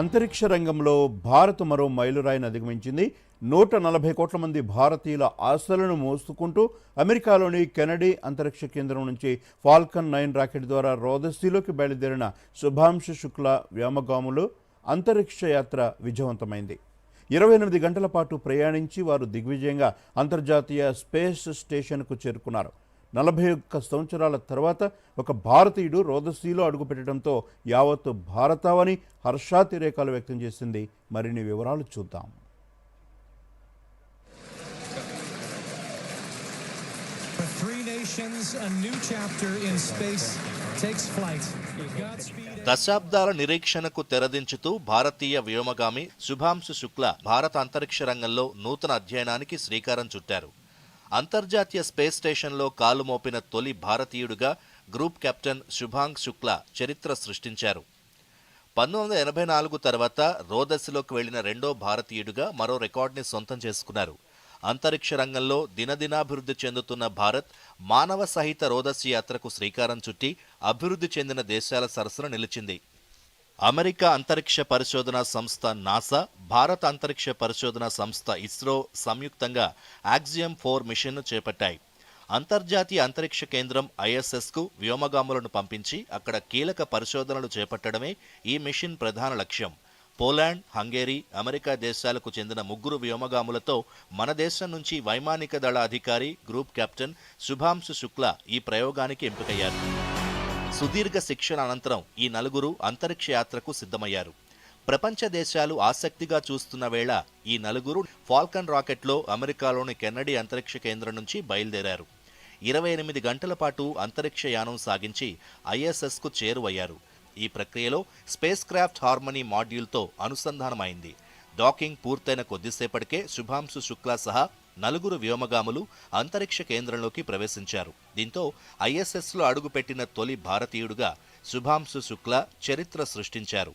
అంతరిక్ష రంగంలో భారత్ మరో మైలురాయిని అధిగమించింది. నూట నలభై కోట్ల మంది భారతీయుల ఆశలను మోసుకుంటూ అమెరికాలోని కెనడీ అంతరిక్ష కేంద్రం నుంచి ఫాల్కన్ నైన్ రాకెట్ ద్వారా రోదసీలోకి బయలుదేరిన శుభాంశు శుక్ల వ్యోమగాములు అంతరిక్ష యాత్ర విజయవంతమైంది. ఇరవై ఎనిమిది గంటల పాటు ప్రయాణించి వారు దిగ్విజయంగా అంతర్జాతీయ స్పేస్ స్టేషన్కు చేరుకున్నారు. నలభై ఒక్క సంవత్సరాల తర్వాత ఒక భారతీయుడు రోదసీలో అడుగుపెట్టడంతో యావత్తు భారతావని హర్షాతిరేకాలు వ్యక్తం చేసింది. మరిన్ని వివరాలు చూద్దాం. దశాబ్దాల నిరీక్షణకు తెరదించుతూ భారతీయ వ్యోమగామి శుభాంశు శుక్ల భారత అంతరిక్ష రంగంలో నూతన అధ్యయనానికి శ్రీకారం చుట్టారు. అంతర్జాతీయ స్పేస్ స్టేషన్లో కాలు మోపిన తొలి భారతీయుడిగా గ్రూప్ కెప్టెన్ శుభాంగ్ శుక్ల చరిత్ర సృష్టించారు. పంతొమ్మిది వందల ఎనభై నాలుగు తర్వాత రోదస్సులోకి వెళ్ళిన రెండో భారతీయుడిగా మరో రికార్డుని సొంతం చేసుకున్నారు. అంతరిక్ష రంగంలో దినదినాభివృద్ధి చెందుతున్న భారత్ మానవ సహిత రోదస్సు యాత్రకు శ్రీకారం చుట్టి అభివృద్ధి చెందిన దేశాల సరసన నిలిచింది. అమెరికా అంతరిక్ష పరిశోధన సంస్థ నాసా భారత అంతరిక్ష పరిశోధన సంస్థ ఇస్రో సంయుక్తంగా యాక్సియం ఫోర్ మిషన్ను చేపట్టాయి. అంతర్జాతీయ అంతరిక్ష కేంద్రం ఐఎస్ఎస్కు వ్యోమగాములను పంపించి అక్కడ కీలక పరిశోధనలు చేపట్టడమే ఈ మిషన్ ప్రధాన లక్ష్యం. పోలాండ్ హంగేరీ అమెరికా దేశాలకు చెందిన ముగ్గురు వ్యోమగాములతో మన దేశం నుంచి వైమానిక దళ అధికారి గ్రూప్ కెప్టెన్ శుభాంశు శుక్ల ఈ ప్రయోగానికి ఎంపికయ్యారు. సుదీర్ఘ శిక్షణ అనంతరం ఈ నలుగురు అంతరిక్ష యాత్రకు సిద్ధమయ్యారు. ప్రపంచ దేశాలు ఆసక్తిగా చూస్తున్న వేళ ఈ నలుగురు ఫాల్కన్ రాకెట్లో అమెరికాలోని కెన్నడీ అంతరిక్ష కేంద్రం నుంచి బయలుదేరారు. ఇరవై ఎనిమిది గంటల పాటు అంతరిక్ష యానం సాగించి ఐఎస్ఎస్కు చేరువయ్యారు. ఈ ప్రక్రియలో స్పేస్ క్రాఫ్ట్ హార్మనీ మాడ్యూల్తో అనుసంధానమైంది. డాకింగ్ పూర్తయిన కొద్దిసేపటికే శుభాంశు శుక్లా సహా నలుగురు వ్యోమగాములు అంతరిక్ష కేంద్రంలోకి ప్రవేశించారు. దీంతో ఐఎస్ఎస్లో అడుగుపెట్టిన తొలి భారతీయుడుగా శుభాంశు శుక్లా చరిత్ర సృష్టించారు.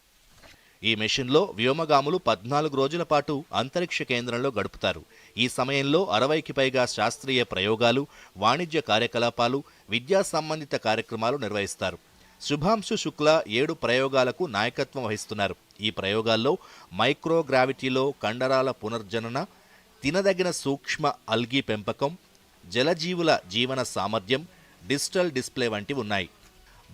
ఈ మిషన్లో వ్యోమగాములు పద్నాలుగు రోజుల పాటు అంతరిక్ష కేంద్రంలో గడుపుతారు. ఈ సమయంలో అరవైకి పైగా శాస్త్రీయ ప్రయోగాలు వాణిజ్య కార్యకలాపాలు విద్యా సంబంధిత కార్యక్రమాలు నిర్వహిస్తారు. శుభాంశు శుక్ల ఏడు ప్రయోగాలకు నాయకత్వం వహిస్తున్నారు. ఈ ప్రయోగాల్లో మైక్రోగ్రావిటీలో కండరాల పునర్జనన తినదగిన సూక్ష్మ అల్గీ పెంపకం జలజీవుల జీవన సామర్థ్యం డిజిటల్ డిస్ప్లే వంటివి ఉన్నాయి.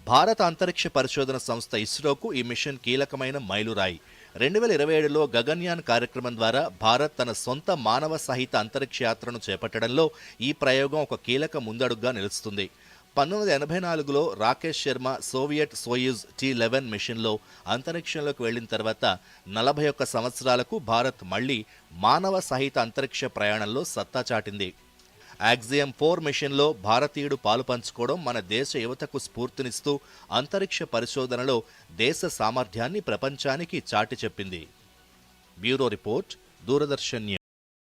భారత అంతరిక్ష పరిశోధన సంస్థ ఇస్రోకు ఈ మిషన్ కీలకమైన మైలురాయి. రెండు వేల ఇరవై ఏడులో గగన్యాన్ కార్యక్రమం ద్వారా భారత్ తన సొంత మానవ సహిత అంతరిక్ష యాత్రను చేపట్టడంలో ఈ ప్రయోగం ఒక కీలక ముందడుగ్గా నిలుస్తుంది. పంతొమ్మిది వందల ఎనభై నాలుగులో Rakesh Sharma Soviet Soyuz T eleven మిషన్లో అంతరిక్షంలోకి వెళ్ళిన తర్వాత నలభై ఒక్క సంవత్సరాలకు భారత్ మళ్ళీ మానవ సహిత అంతరిక్ష ప్రయాణంలో సత్తా చాటింది. యాక్సియం ఫోర్ మిషన్లో భారతీయుడు పాలు పంచుకోవడం మన దేశ యువతకు స్ఫూర్తినిస్తూ అంతరిక్ష పరిశోధనలో దేశ సామర్థ్యాన్ని ప్రపంచానికి చాటి చెప్పింది. Bureau report Doordarshan